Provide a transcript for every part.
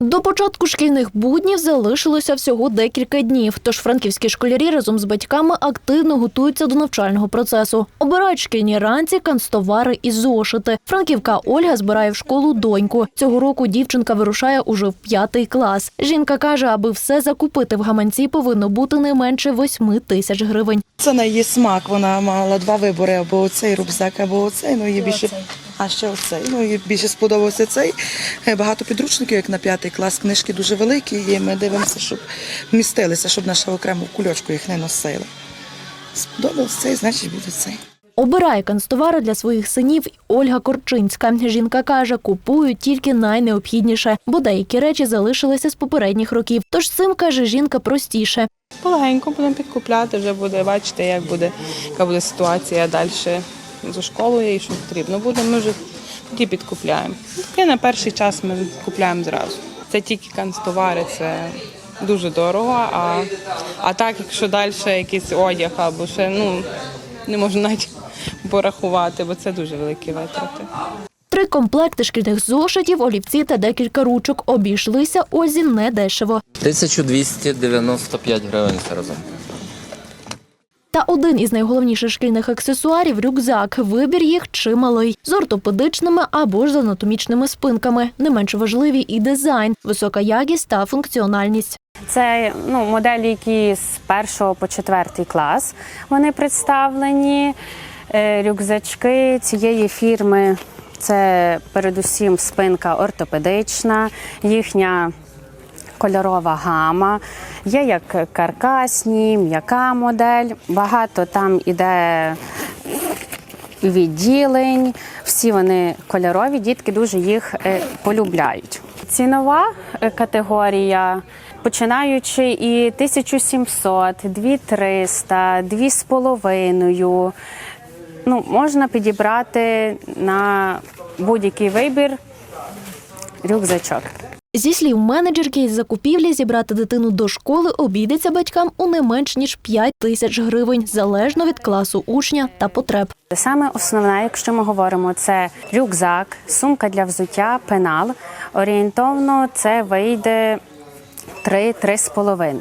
До початку шкільних буднів залишилося всього декілька днів. Тож франківські школярі разом з батьками активно готуються до навчального процесу. Обирають шкільні ранці, канцтовари і зошити. Франківка Ольга збирає в школу доньку. Цього року дівчинка вирушає уже в п'ятий клас. Жінка каже, аби все закупити в гаманці, повинно бути не менше восьми тисяч гривень. Це на її смак. Вона мала два вибори: або оцей рюкзак, або оцей. Ну їй більше а ще оцей. Ну їй більше сподобався цей. Е, Багато підручників, як на п'ятий клас. Книжки дуже великі. І ми дивимося, щоб вмістилися, щоб наша окрему кульочку їх не носили. Сподобався цей, значить буде цей. Обирає канцтовари для своїх синів Ольга Корчинська. Жінка каже, купують тільки найнеобхідніше, бо деякі речі залишилися з попередніх років. Тож цим каже жінка простіше. Полегенько будемо підкупляти, вже буде бачити, як буде, яка буде ситуація далі зі школою і що потрібно буде. Ми вже тоді підкупляємо. І на перший час ми купляємо зразу. Це тільки канцтовари, це дуже дорого. А, а так, якщо далі якийсь одяг або ще ну не можу навіть порахувати, бо це дуже великі витрати. Три комплекти шкільних зошитів, олівці та декілька ручок обійшлися Озі недешево. 1295 гривень це разом. Та один із найголовніших шкільних аксесуарів рюкзак. Вибір їх чималий з ортопедичними або ж з анатомічними спинками. Не менш важливі і дизайн, висока якість та функціональність. Це ну, моделі, які з першого по четвертий клас вони представлені. Е, Рюкзачки цієї фірми це передусім спинка ортопедична, їхня кольорова гама. Є як каркасні, м'яка модель. Багато там іде відділень. Всі вони кольорові, дітки дуже їх е, полюбляють. Цінова е, категорія. Починаючи і 1700, 2300, 2,5. Ну, можна підібрати на будь-який вибір рюкзачок. Зі слів менеджерки із закупівлі зібрати дитину до школи обійдеться батькам у не менш ніж 5 тисяч гривень, залежно від класу учня та потреб. Саме основне, якщо ми говоримо, це рюкзак, сумка для взуття, пенал. Орієнтовно це вийде 3-3,5.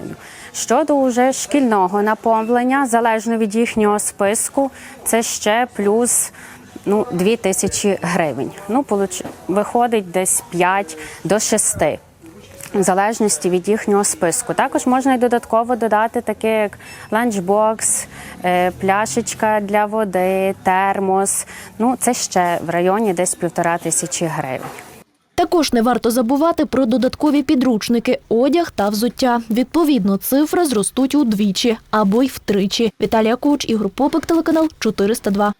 Щодо уже шкільного наповнення, залежно від їхнього списку, це ще плюс ну, 2 тисячі гривень. Ну, виходить десь 5 до 6. В залежності від їхнього списку. Також можна і додатково додати таке, як ланчбокс, е, пляшечка для води, термос. Ну, це ще в районі десь півтора тисячі гривень. Також не варто забувати про додаткові підручники, одяг та взуття. Відповідно, цифри зростуть удвічі або й втричі. Віталія Куч, Ігор Попик, телеканал 402.